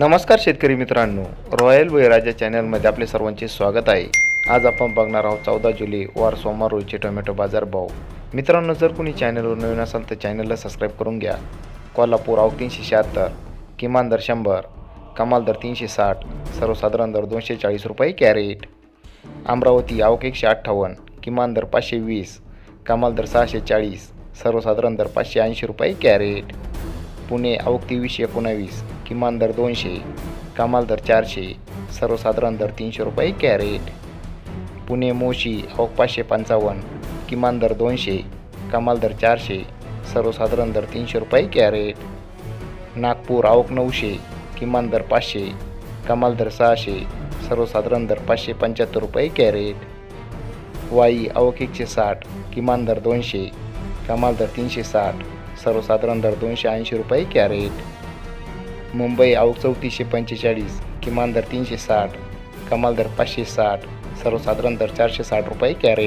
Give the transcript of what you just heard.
नमस्कार शेतकरी मित्रांनो. रॉयल वैराजा चॅनलमध्ये आपले सर्वांचे स्वागत आहे. आज आपण बघणार आहोत चौदा जुलै वार सोमवार रोजचे टोमॅटो बाजार भाव. मित्रांनो जर कोणी चॅनलवर नवीन असाल तर चॅनलला सबस्क्राईब करून घ्या. कोल्हापूर आवक तीनशे शहात्तर किमान दर शंभर कमाल दर तीनशे साठ सर्वसाधारण दर दोनशे चाळीस रुपये कॅरेट. अमरावती आवक एकशे अठ्ठावन्न किमान दर पाचशे वीस कमाल दर सहाशे चाळीस सर्वसाधारण दर पाचशे ऐंशी रुपये कॅरेट. पुणे आवक तेवीसशे एकोणावीस किमान दर दोनशे कमाल दर चारशे सर्वसाधारण दर तीनशे रुपये कॅरेट. पुणे मोशी आवक पाचशे पंचावन्न किमान दर दोनशे कमाल दर चारशे सर्वसाधारण दर तीनशे रुपये कॅरेट. नागपूर आवक नऊशे किमान दर पाचशे कमाल दर सहाशे सर्वसाधारण दर पाचशे पंच्याहत्तर रुपये कॅरेट. वाई आवक एकशे साठ किमान दर दोनशे कमाल दर तीनशे साठ सर्वसाधारण दर दोनशे ऐंशी रुपये कॅरेट. मुंबई आवक चौतीसशे पंचेचाळीस किमान दर तीनशे साठ कमाल दर पाचशे साठ सर्वसाधारण दर चारशे साठ रुपये कॅरेट.